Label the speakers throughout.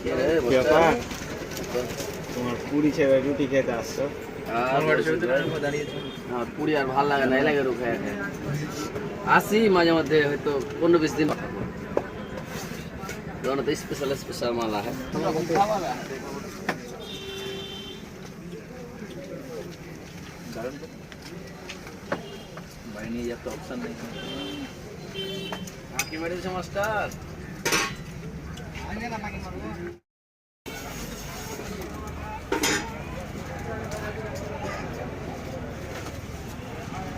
Speaker 1: কি ব্যাপার তোমার পুরি ছেড়ে রুটি খেতে আসছো
Speaker 2: আমার পুরি আর ভালো লাগে না এলাকার খায় খায় আসি মাঝে মধ্যে হয়তো পনেরো বিশ দিন যখন তো স্পেশাল স্পেশাল মাল আছে বাড়ি নিয়ে যাওয়ার তো অপশন নেই কি মেরেছে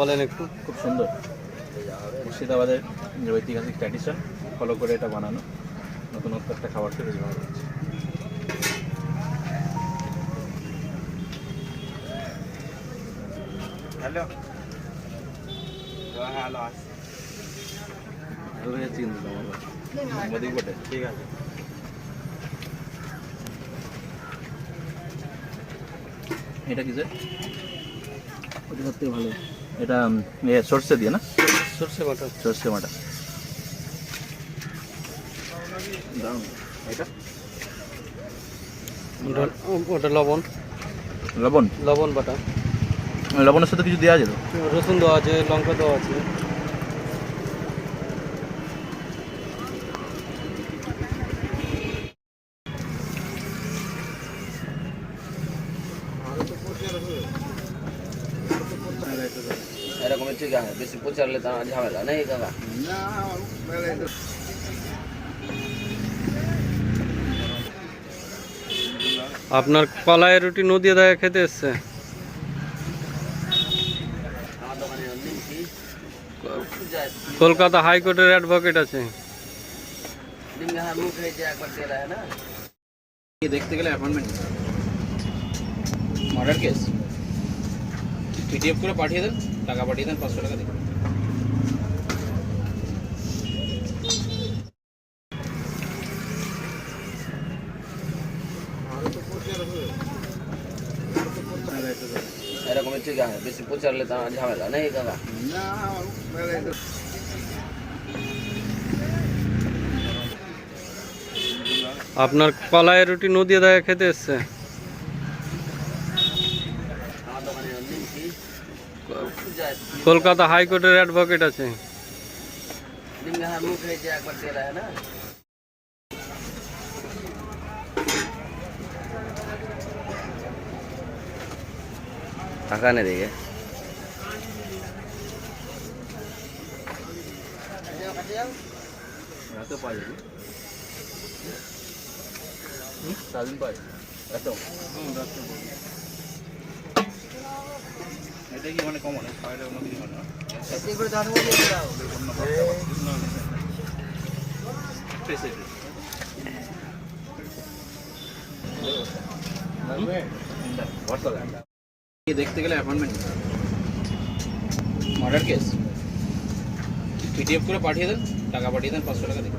Speaker 3: বলেন একটু।
Speaker 1: খুব সুন্দর। মুর্শিদাবাদের যে ঐতিহাসিক ট্র্যাডিশন ফলো করে এটা বানানো। নতুনত্ব একটা খাবার খেতে বেশ ভালো লাগছে হ্যালো হ্যালো
Speaker 2: চিন দিলাম
Speaker 1: মোদি বটে ঠিক আছে। এটা কি স্যার
Speaker 2: ওটা ভালো।
Speaker 1: এটা এ সর্ষে দিয়ে না?
Speaker 3: সর্ষে বাটা।
Speaker 1: সর্ষে দারুণ এটা?
Speaker 3: ওটা লবণ।
Speaker 1: লবণ?
Speaker 3: লবণ বাটা।
Speaker 1: লবণের সাথে কিছু দেওয়া যেত
Speaker 3: রসুন দেওয়া আছে লঙ্কা দেওয়া আছে।
Speaker 2: এরকম ঠিক আছে বেশি প্রচারলে তো আমার ঝামেলা নেই কাকা
Speaker 3: আপনার কলাইয়ের রুটি নদিয়া দাগে খেতে এসছে
Speaker 2: আমার দোকানে নিমকি যায়
Speaker 3: কলকাতা হাইকোর্টের অ্যাডভোকেট আছে
Speaker 2: নিমকি হ্যাঁ মুখ হয়েছে একবার দিয়ে দেয় না
Speaker 1: দেখতে গেলে অ্যাপয়েন্টমেন্ট মার্ডার কেস পিডিএফ করে পাঠিয়ে দেন টাকা পাঠিয়ে দেন পাঁচশো টাকা দিন
Speaker 2: এরকম ঠিক আছে বেশি প্রচারলে তো আমার ঝামেলা নেই কাকা
Speaker 3: আপনার কলাইয়ের রুটি নদিয়া দাগে খেতে এসছে কলকাতা হাইকোর্টের অ্যাডভোকেট আছে।
Speaker 2: নিমকি হ্যাঁ মুখ হয়েছে একবার দিয়ে দেয় না টাকা নে দেখে
Speaker 1: এত এটা কি মানে কমন খাওয়াটা অন্য কিছু না। দেখতে গেলে অ্যাপয়েন্টমেন্ট মার্ডার কেস পিডিএফ করে পাঠিয়ে দেন টাকা পাঠিয়ে দেন পাঁচশো টাকা দিন